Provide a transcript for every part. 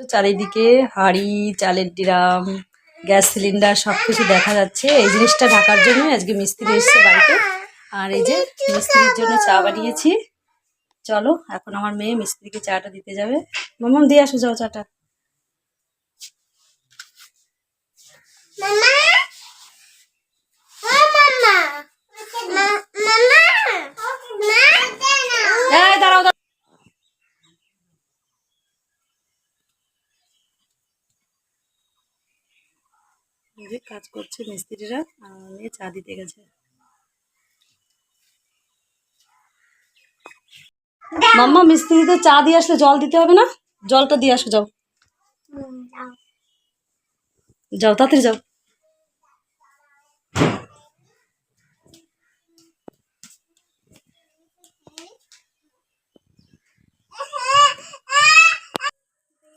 চারিদিকে হাঁড়ি, চালের ড্রাম, গ্যাস সিলিন্ডার সব কিছু দেখা যাচ্ছে। এই জিনিসটা ঢাকার জন্য আজকে মিস্ত্রি এসছে বাড়িতে। আর এই যে মিস্ত্রির জন্য চা বানিয়েছি। চলো, এখন আমার মেয়ে মিস্ত্রিকে চাটা দিতে যাবে। মামাম, দিয়ে আসো, যাও চাটা। দাঁড়াও। যে কাজ করছে মিস্ত্রিরা আর চা দিতে গেছে। মাম্মা মিস্ত্রিতে চা দিয়ে আসলে জল দিতে হবে না? জলটা দিয়ে আসো যাও। যাও। তাড়াতাড়ি যাও।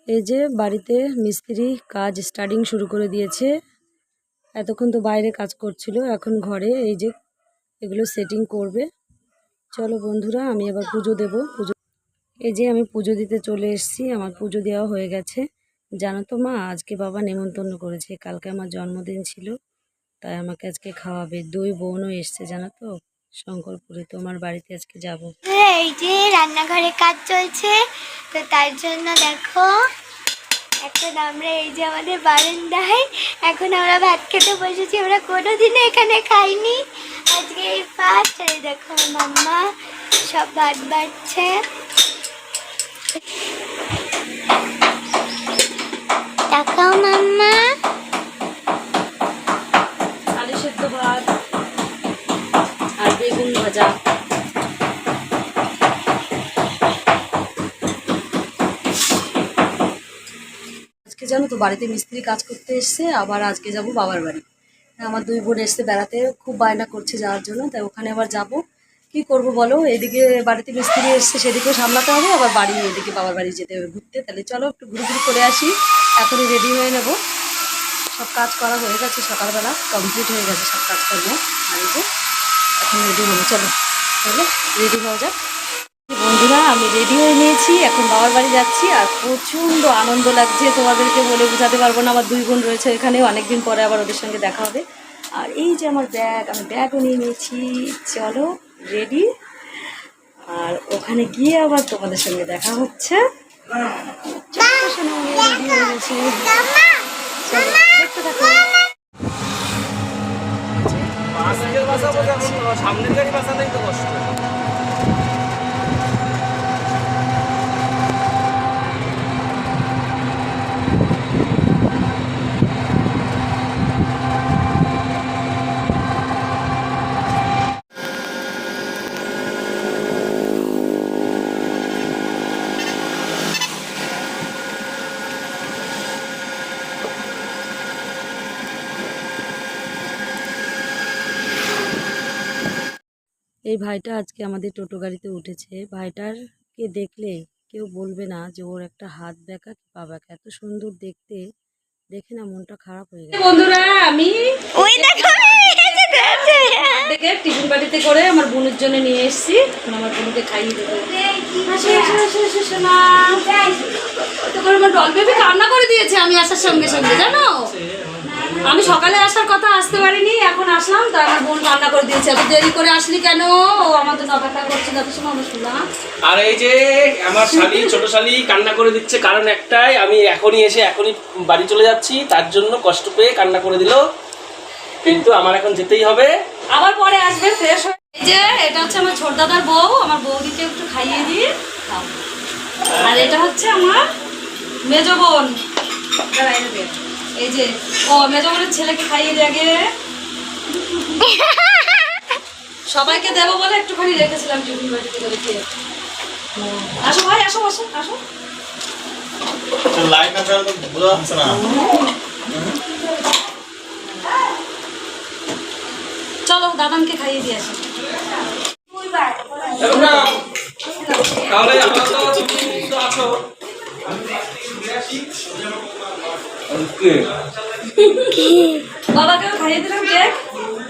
এই যে বাড়িতে মিস্ত্রি কাজ স্টার্টিং শুরু করে দিয়েছে। এতক্ষণ তো বাইরে কাজ করছিল, এখন ঘরে এই যে এগুলো সেটিং করবে। চলো বন্ধুরা, আমি এবার পুজো দেব। পুজো এই যে আমি পুজো দিতে চলে এসেছি, আমার পুজো দেওয়া হয়ে গেছে। জানো তো মা, আজকে বাবা নেমন্তন্ন করেছে, কালকে আমার জন্মদিন ছিল, তাই আমাকে আজকে খাওয়াবে। দুই বোনও এসছে, জানো তো, শঙ্করপুরে তোমার বাড়িতে আজকে যাব। এই যে রান্নাঘরে কাজ চলছে, তো তার জন্য দেখো এখন আমরা এই যে আমাদের বারান্দায়, এখন আমরা ভাত খেতে বসেছি। আমরা কোনোদিনও এখানে খাইনি। আজকে এই ফার্স্ট দেখো মাম্মা, সব ভাত বাড়ছে। তাকাও মাম্মা। আলু সেদ্ধ ভাত আর বেগুন ভাজা। জানো তো বাড়িতে মিস্ত্রি কাজ করতে এসছে, আবার আজকে যাব বাবার বাড়ি। আমার দুই বোন এসছে বেড়াতে, খুব বায়না করছে যাওয়ার জন্য, তাই ওখানে আবার যাব। কি করব বলো? এদিকে বাড়িতে মিস্ত্রি এসছে, সেদিকেও সামলাতে হবে, আবার বাড়ি, এদিকে বাবার বাড়ি যেতে হবে ঘুরতে। তাহলে চলো, একটু ঘুরে ঘুরে করে আসি। এখনই রেডি হয়ে নেব। সব কাজ করা হয়ে গেছে, সকালবেলা কমপ্লিট হয়ে গেছে সব কাজকর্ম। এই যে, এখন রেডি হব, চলো। চলো রেডি হওয়া যাক। বন্ধুরা, আমি রেডি হয়ে নিয়েছি। এখন বাবার বাড়ি যাচ্ছি আর প্রচণ্ড আনন্দ লাগছে। তোমাদেরকে বলে বোঝাতে পারব না, আমার দুই বোন রয়েছে এখানে অনেকদিন পরে আবার ওদের সঙ্গে দেখা হবে। আর এই যে আমার ব্যাগ আমি ব্যাগও নিয়ে নিয়েছি। চলো রেডি আর ওখানে গিয়ে আবার তোমাদের সঙ্গে দেখা হচ্ছে। গাড়ি বাসা নেই তো কষ্ট এই ভাইটা আজকে আমাদের টোটো গাড়িতে উঠেছে। ভাইটারকে দেখলে কেউ বলবে না যে ওর একটা হাত দেখা কি পা ব্যাকা এত সুন্দর দেখতে। দেখে না মনটা খারাপ হয়ে গেছে। বন্ধুরা আমি ওই দেখো থেকে টিফিন বাটিতে করে আমার বোনের জন্য নিয়ে এসেছি। এখন আমার বোনকে খাইয়ে দেবো। করে আমার ডল বেবি কান্না করে দিয়েছে আমি আসার সঙ্গে সঙ্গে জানো? আমি সকালে আসার কথা আসতে পারিনি। আমার কান্না করে দিয়েছে। এত দেরি করে আসলি কেন? ও আমাদের অপেক্ষা করছে যত সময় আমরা শুনলাম আর এই যে আমার শালি ছোট শালি কান্না করে দিচ্ছে কারণ একটাই আমি এখনই এসে এখনই বাড়ি চলে যাচ্ছি তার জন্য কষ্ট পেয়ে কান্না করে দিল। কিন্তু আমার এখন যেতেই হবে। আবার পরে আসবে ফ্রেশ হয়ে এই যে এটা হচ্ছে আমার ছোট দাদার বউ আমার বৌদিকে একটু খাইয়ে দিয়ে আর এটা হচ্ছে আমার মেজ বোন। এই যে ও মেজ বোনের ছেলেকে খাইয়ে দিয়ে আগে। সবাইকে দেবো বলে একটুখানি রেখেছিলাম টিফিন বাটিতে করে খেয়ে। আসো ভাই আসো আসো। আসো লাইট না তো বোঝা যাচ্ছে না। চলো দাদানকে খাইয়ে দিয়ে আসি। তুমি তো আছো। বাবাকেও খাইয়ে দিলাম কেক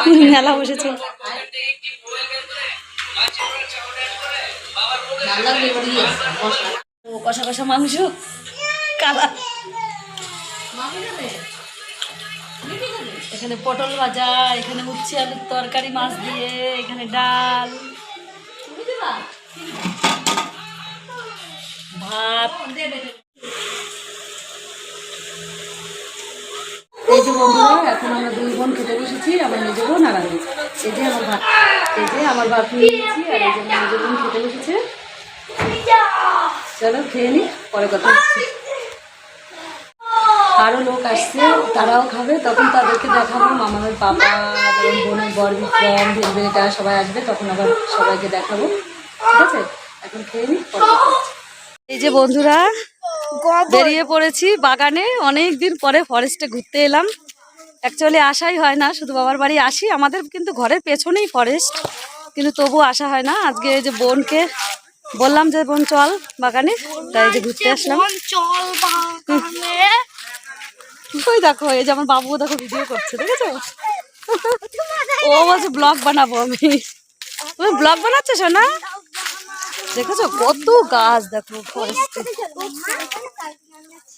মেলা বসেছে। কষা কষা মাংস কালা। এখানে পটল ভাজা এখানে উচ্ছে আলুর তরকারি মাছ দিয়ে এখানে ডাল। ভাত এই যে বন্ধুরা এখন আমরা দুই বোন খেতে বসেছি আমার মেজ বোন আর আমি। এই যে আমার ভাত এই যে আমার ভাত নিয়েছি আর এই যে মেজ বোন খেতে বসেছে। চলো খেয়ে নি পরে কথা হচ্ছে। আরও লোক আসছে তারাও খাবে তখন তাদেরকে দেখাবো মামাদের বাবা এবং বোনের বর বিক্রম ভেলভেলিটা সবাই আসবে তখন আবার সবাইকে দেখাবো। ঠিক আছে? এখন খেয়ে নি এই যে বন্ধুরা বেরিয়ে পড়েছি বাগানে অনেক দিন পরে ফরেস্টে ঘুরতে এলাম। অ্যাকচুয়ালি আসাই হয় না শুধু বাবার বাড়ি আসি। আমাদের কিন্তু ঘরের পেছনেই ফরেস্ট কিন্তু তবু আসা হয় না। আজকে এই যে বোনকে বললাম যে বোন চল বাগানে। তাই যে ঘুরতে আসলাম। ওই দেখো এই যে আমার বাবুও দেখো ভিডিও করছে দেখেছ? ও বলছে ব্লগ বানাবো আমি। তুমি ব্লগ বানাচ্ছ সোনা? দেখেছ? কত গাছ দেখো ফরেস্টে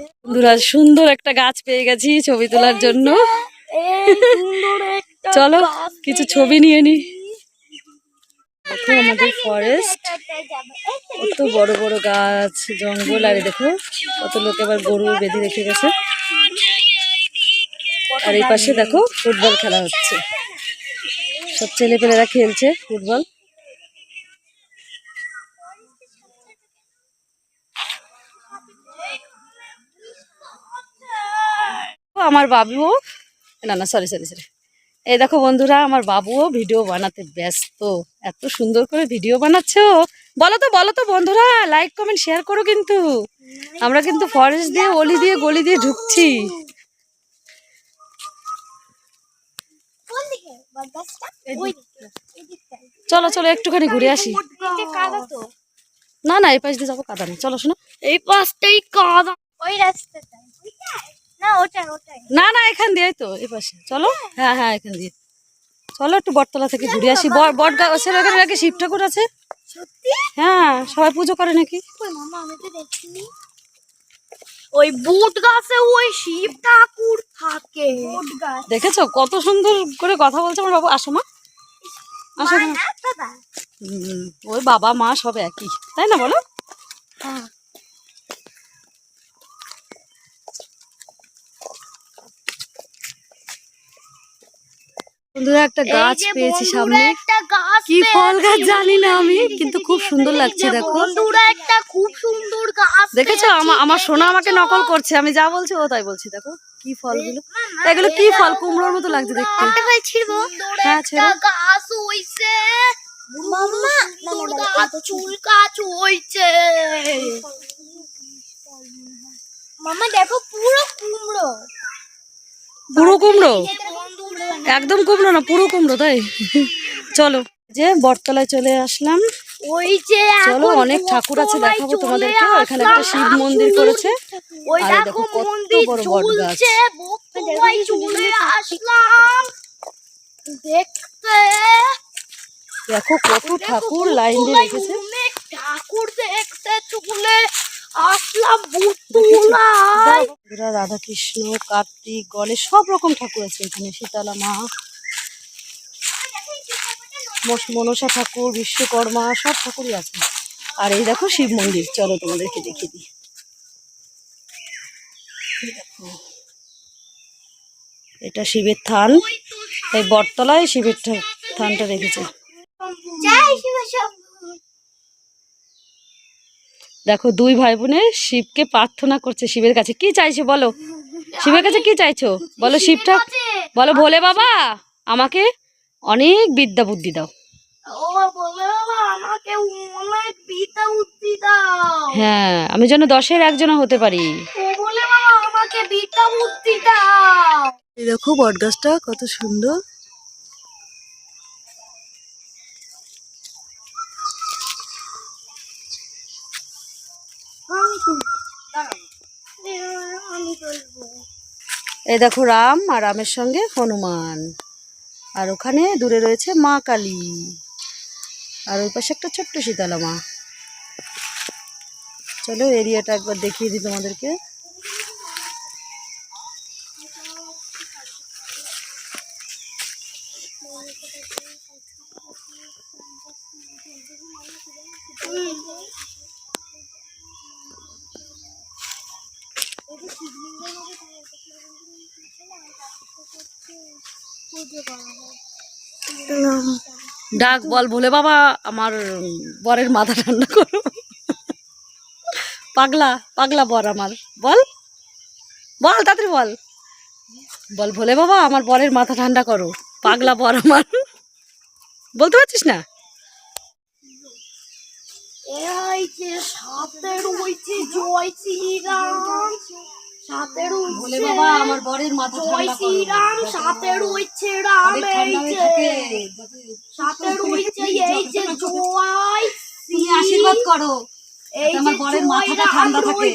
বন্ধুরা, সুন্দর একটা গাছ পেয়ে গেছি ছবি তোলার জন্য। চলো, কিছু ছবি নিয়ে নি। দেখো আমাদের ফরেস্ট কত বড় বড় গাছ, জঙ্গল, আর দেখো, কত লোক এবার গরু বেঁধে রেখে গেছে। আর এই পাশে দেখো, ফুটবল খেলা হচ্ছে। সব ছেলেপেলেরা খেলছে ফুটবল। আমার বাবুও না না সরি সরি সরি এই দেখো বন্ধুরা আমার বাবুও ভিডিও বানাতে ব্যস্ত। এত সুন্দর করে ভিডিও বানাচ্ছে। বলো তো বলো তো বন্ধুরা লাইক কমেন্ট শেয়ার করো কিন্তু। আমরা কিন্তু ফরেস্ট দিয়ে অলি দিয়ে গলি দিয়ে ঢুকছি। চলো চলো একটুখানি ঘুরে আসি। না না এই পাশ দিয়ে যাব কাদা নেই চলো শোনো। এই পাশটাই কাদা। ওই রাস্তাটায়। না না না এখান দিয়ে তো এই পাশে। চলো। হ্যাঁ। হ্যাঁ এখান দিয়ে। চলো একটু বটতলা থেকে ঘুরে আসি। বট গাছের ওখানে নাকি শিব ঠাকুর আছে? হ্যাঁ সবাই পুজো করে নাকি? কই মামা আমি তো দেখিনি। ওই বুট গাছে ওই শিব ঠাকুর থাকে। দেখেছ? কত সুন্দর করে কথা বলছে আমার বাবু। আসো মা। আসো ওই বাবা মা সব একই। তাই না বলো? হ্যাঁ। বন্ধুরা একটা গাছ পেয়েছি সামনে একটা গাছ কি ফল গাছ। জানি না আমি কিন্তু খুব সুন্দর লাগছে দেখো বন্ধুরা একটা খুব সুন্দর গাছ দেখেছ আমার আমার সোনা আমাকে নকল করছে আমি যা বলছি ও তাই বলছি দেখো কি ফলগুলো এগুলো কি ফল কুমড়োর মতো লাগছে দেখতে হ্যাঁ, একটা গাছ হইছে মামা সুন্দর গাছ চুল গাছ হইছে মামা দেখো পুরো কুমড়ো পুরো কুমড়ো? একদম কুমড়ো না পুরো কুমড়ো তাই? চলো যে বটতলায় চলে আসলাম। ওই যে চলো অনেক ঠাকুর আছে দেখাবো তোমাদেরকে। এখানে একটা শিব মন্দির করেছে। আর দেখো কত বড় বট গাছ। ঝুলছে সবাই চলে আসলাম। দেখতে। দেখো কত ঠাকুর লাইন দিয়ে রেখেছে। ঠাকুর দেখতে চলে। রাধা কৃষ্ণ কার্তিক গণেশ সব রকম ঠাকুর আছে এখানে শীতলা মা মনসা ঠাকুর বিশ্বকর্মা সব ঠাকুরই আছে। আর এই দেখো শিব মন্দির চলো তোমাদেরকে দেখিয়ে দিই। এটা শিবের থান এই বটতলায় শিবের থানটা রেখেছে। জয় শিব শম্ভু। দেখো দুই ভাই বোনে শিবকে প্রার্থনা করছে শিবের কাছে। কি চাইছো বলো? শিবের কাছে কি চাইছো? বলো শিবটা বলো ভোলে বাবা আমাকে অনেক বিদ্যা বুদ্ধি দাও। হ্যাঁ আমি যেন দশের একজন হতে পারি। ও বলে বাবা আমাকে বিদ্যা বুদ্ধি দাও। এই দেখো বট গাছটা কত সুন্দর। আমি এই দেখো রাম আর রামের সঙ্গে হনুমান। আর ওখানে দূরে রয়েছে মা কালী। আর ওই পাশে একটা ছোট্ট শীতলা মা। চলো এরিয়াটা একবার দেখিয়ে দিই তোমাদেরকে। ডাক বল ভোলে বাবা, আমার বরের মাথা ঠান্ডা করো। পাগলা পাগলা বর আমার। বল বল তাড়াতাড়ি বল। বল ভোলে বাবা, আমার বরের মাথা ঠান্ডা করো। পাগলা বর আমার। বলতে পারছিস না? এই যে শ্রীরাম ভোলে বাবা আমার বরের মাথা জয় ঠান্ডা করো। শ্রীরাম সাথে রয়েছে রাম এই যে। থাকে সাথে এই যে জয় তুমি আশীর্বাদ করো আমার বরের মাথাটা ঠান্ডা থাকে।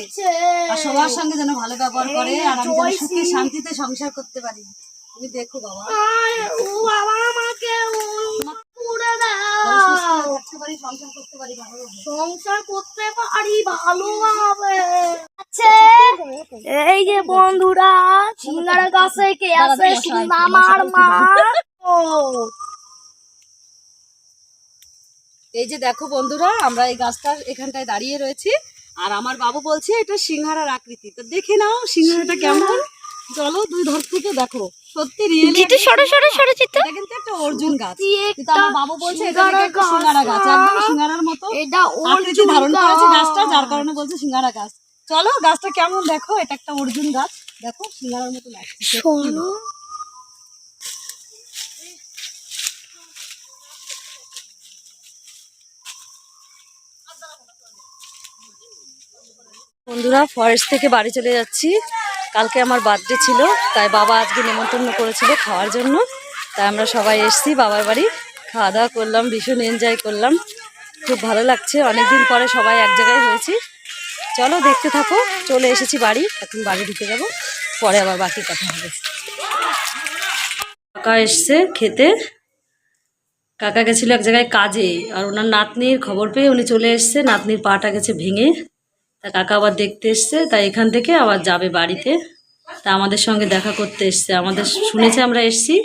আর সবার সঙ্গে যেন ভালো ব্যবহার করে আর আমি যেন সুখে শান্তিতে সংসার করতে পারি। তুমি দেখো বাবা। ও আমাকে ভালো দাও। সংসার করতে পারি ভালোভাবে। সংসার করতে পারি আচ্ছা এই যে বন্ধুরা সিঙ্গারা গাছে কে আছে আমার মা? এই যে দেখো বন্ধুরা আমরা এই গাছটার এখানটায় দাঁড়িয়ে রয়েছি আর আমার বাবু বলছে এটা সিংহারার আকৃতি। তো দেখে নাও সিংহারাটা কেমন। চলো দুই ধর থেকে দেখো। সত্যি রিয়েলি সরো সরো সরো চিত্ত এটা কিন্তু একটা অর্জুন গাছ। কিন্তু আমার বাবু বলছে এটা একটা সিঙ্গারা সিঙ্গারা গাছ। একদম সিঙ্গারার মতো এটা অর্জুন ধারণ করেছে গাছটা যার কারণে বলছে সিঙ্গারা গাছ। চলো গাছটা কেমন দেখো? এটা একটা অর্জুন গাছ। দেখো সিঙ্গারার মতো লাগছে। বন্ধুরা ফরেস্ট থেকে বাড়ি চলে যাচ্ছি। কালকে আমার বার্থডে ছিল তাই বাবা আজকে নেমন্তন্ন করেছিল খাওয়ার জন্য। তাই আমরা সবাই এসেছি বাবার বাড়ি। খাওয়া দাওয়া করলাম ভীষণ এনজয় করলাম। খুব ভালো লাগছে। অনেকদিন পরে সবাই এক জায়গায় হয়েছি। চলো দেখতে থাকো, চলে এসেছি বাড়ি, এখন বাড়ি ঢুকে যাব, পরে আবার বাকি কথা হবে। কাকা এসছে খেতে। কাকা গেছিল এক জায়গায় কাজে, আর ওনার নাতনির খবর পেয়ে উনি চলে এসছে, নাতনির পাটা গেছে ভেঙে। তা কাকা আবার দেখতে এসছে তাই এখান থেকে আবার যাবে বাড়িতে। তা আমাদের সঙ্গে দেখা করতে এসছে, আমাদের শুনেছে আমরা এসছি,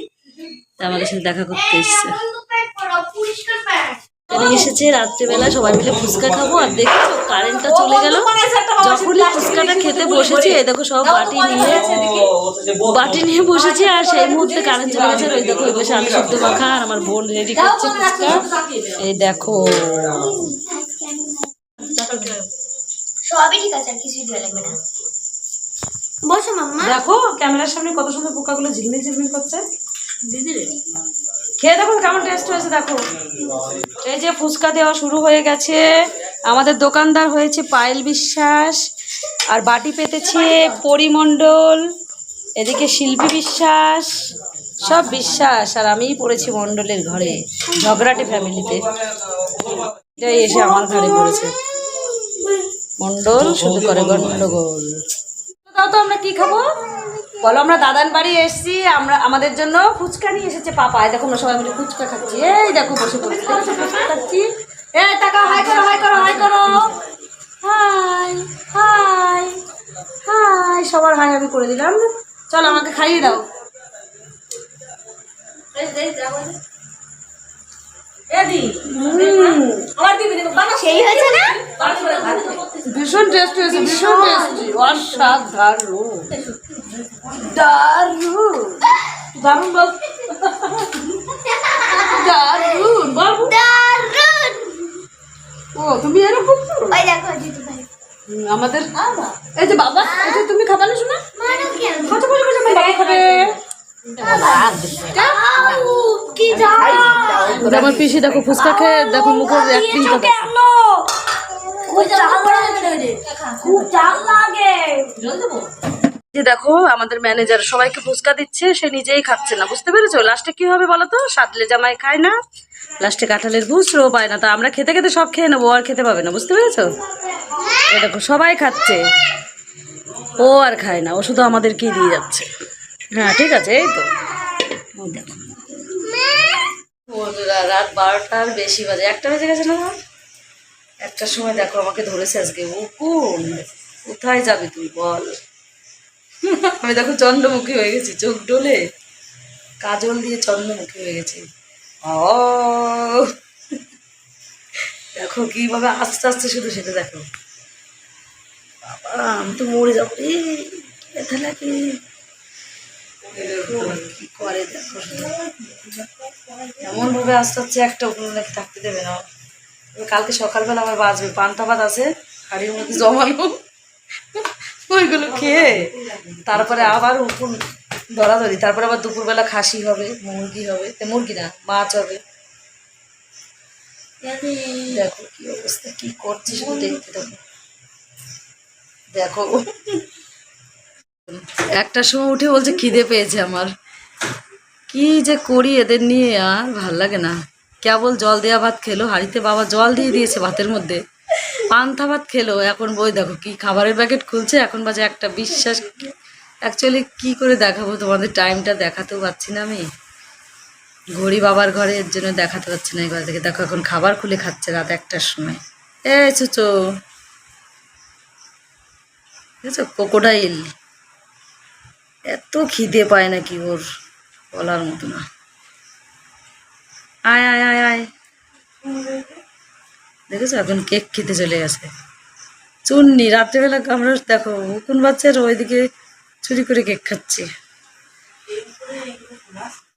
তা আমাদের সঙ্গে দেখা করতে এসছে। এসেছে রাত্রেবেলা সবাই মিলে ফুচকা খাব আর দেখছ কারেন্টটা চলে গেল। যখনই ফুচকাটা খেতে বসেছি এই দেখো সব বাটি নিয়ে বাটি নিয়ে বসেছি আর সেই মুহূর্তে কারেন্ট চলে গেছে ওই দেখো ওই পাশে আলু শুদ্ধ মাখা আর আমার বোন রেডি করছে ফুচকা। এই দেখো। সবই ঠিক আছে আর কিছুই দেওয়া লাগবে না। বসো মাম্মা। দেখো ক্যামেরার সামনে কত সুন্দর পোকাগুলো ঝিলমিল ঝিলমিল করছে। খেয়ে দেখো কেমন টেস্ট হয়েছে, দেখো। এই যে ফুচকা দেওয়া শুরু হয়ে গেছে। আমাদের দোকানদার হয়েছে পায়েল বিশ্বাস, আর বাটি পেতেছে পরিমণ্ডল এদিকে শিল্পী বিশ্বাস, সব বিশ্বাস, আর আমিই পড়েছি মণ্ডলের ঘরে, ঝগড়াটে ফ্যামিলিতে। এটাই এসে আমার ঘরে পড়েছে। মণ্ডল শুধু করে গন্ডগোল। দাও তো আমরা কি খাব? বলো, আমরা দাদান বাড়ি এসেছি, আমরা, আমাদের জন্য ফুচকা নিয়ে এসেছে পাপা। দেখো, আমরা সবাই মিলে ফুচকা খাচ্ছি। এই দেখো, বসে ফুচকা খাচ্ছি। এ টাকা হাই করো হাই করো হাই করো। Hi hi hi. সবার হাই আমি করে দিলাম। চল, আমাকে খাইয়ে দাও। সেই হয়েছে না? ভীষণ টেস্ট হয়েছে ভীষণ টেস্টি অসাধারণ। দারুণ। দারুণ বল দারুণ। বাবু। দারুণ। ও তুমি এরকম তো? ওই দেখো দিদি ভাই। আমাদের এই যে বাবা এই যে তুমি খাবা না শোনা। মারো কি আমি কত করে করে বাবা খাবে। আমার পিসি দেখো ফুচকা খেয়ে দেখো মুখের যে দেখো, আমাদের ম্যানেজার সবাইকে ফুচকা দিচ্ছে, সে নিজেই খাচ্ছে না, বুঝতে পেরেছ? লাস্টে কি হবে বলো তো? সাদলে জামাই খায় না, লাস্টে কাঁঠালের ভুসরও পায় না, তা আমরা খেতে খেতে সব খেয়ে নেব আর খেতে পাবে না, বুঝতে পেরেছ? দেখো, সবাই খাচ্ছে, ও আর খায় না, ও শুধু আমাদেরকেই দিয়ে যাচ্ছে। হ্যাঁ ঠিক আছে, এই তো। বন্ধুরা, রাত বারোটার বেশি বাজে। একটা বেজে গেছে না একটার সময় দেখো, আমাকে ধরেছে আজকে। ও কোন? কোথায় যাবি তুই, বল। আমি দেখো চন্দ্রমুখী হয়ে গেছি, চোখ ডোলে। কাজল দিয়ে চন্দ্রমুখী হয়ে গেছি। ও দেখো, কীভাবে আস্তে আস্তে শুধু সেটা দেখো। বাবা, আমি তো মরে যাব। রে ব্যথা লাগে। করে দেখো। শুধু এমন ভাবে আস্তে আস্তে একটা নাকি থাকতে দেবে না। কালকে সকালবেলা আমার বাজবে, পান্তা ভাত আছে হাড়ির মধ্যে জমানো ওইগুলো খেয়ে তারপরে আবার উকুন ধরাধরি, তারপরে আবার দুপুরবেলা খাসি হবে, মুরগি হবে মুরগি না, মাছ হবে। দেখো কি অবস্থা, কি করছে শুধু দেখতে দেখো দেখো। একটার সময় উঠে বলছে, খিদে পেয়েছে আমার। কি যে করি এদের নিয়ে, আর ভালো লাগে না। কেবল জল দেওয়া ভাত খেলো, হাঁড়িতে বাবা জল দিয়ে দিয়েছে ভাতের মধ্যে। পান্থা ভাত খেলো, এখন বই দেখো কি খাবারের প্যাকেট খুলছে, এখন বাজে একটা বিশ্বাস। অ্যাকচুয়ালি কি করে দেখাবো তোমাদের টাইমটা দেখাতেও পারছি না আমি। ঘড়ি বাবার ঘরে এর জন্য দেখাতে পারছি না এই এবার থেকে। দেখো এখন খাবার খুলে খাচ্ছে রাত একটার সময়। এ চুচো বুঝেছ কোকোডাইল এত খিদে পায় নাকি ওর বলার মতো না। আয় আয় আয় আয়। দেখেছ? এখন কেক খেতে চলে গেছে। চুন্নি, রাত্রেবেলা আমরা দেখো, কোন বাচ্চার ওইদিকে চুরি করে কেক খাচ্ছে।